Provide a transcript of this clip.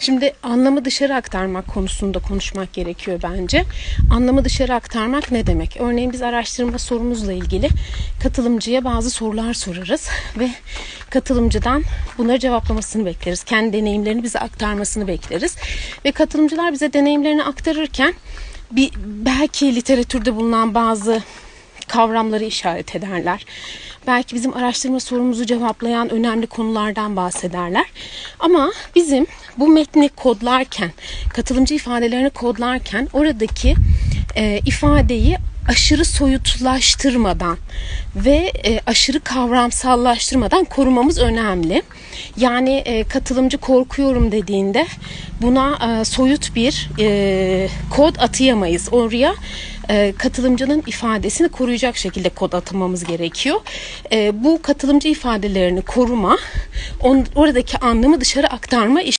Şimdi anlamı dışarı aktarmak konusunda konuşmak gerekiyor bence. Anlamı dışarı aktarmak ne demek? Örneğin biz araştırma sorumuzla ilgili katılımcıya bazı sorular sorarız ve katılımcıdan bunları cevaplamasını bekleriz. Kendi deneyimlerini bize aktarmasını bekleriz. Ve katılımcılar bize deneyimlerini aktarırken bir belki literatürde bulunan bazı kavramları işaret ederler. Belki bizim araştırma sorumuzu cevaplayan önemli konulardan bahsederler. Ama bizim bu metni kodlarken, katılımcı ifadelerini kodlarken oradaki e, ifadeyi aşırı soyutlaştırmadan ve e, aşırı kavramsallaştırmadan korumamız önemli. Yani e, katılımcı korkuyorum dediğinde buna e, soyut bir e, kod atayamayız. Oraya e, katılımcının ifadesini koruyacak şekilde kod atmamız gerekiyor. E, bu katılımcı ifadelerini koruma, on, oradaki anlamı dışarı aktarma iş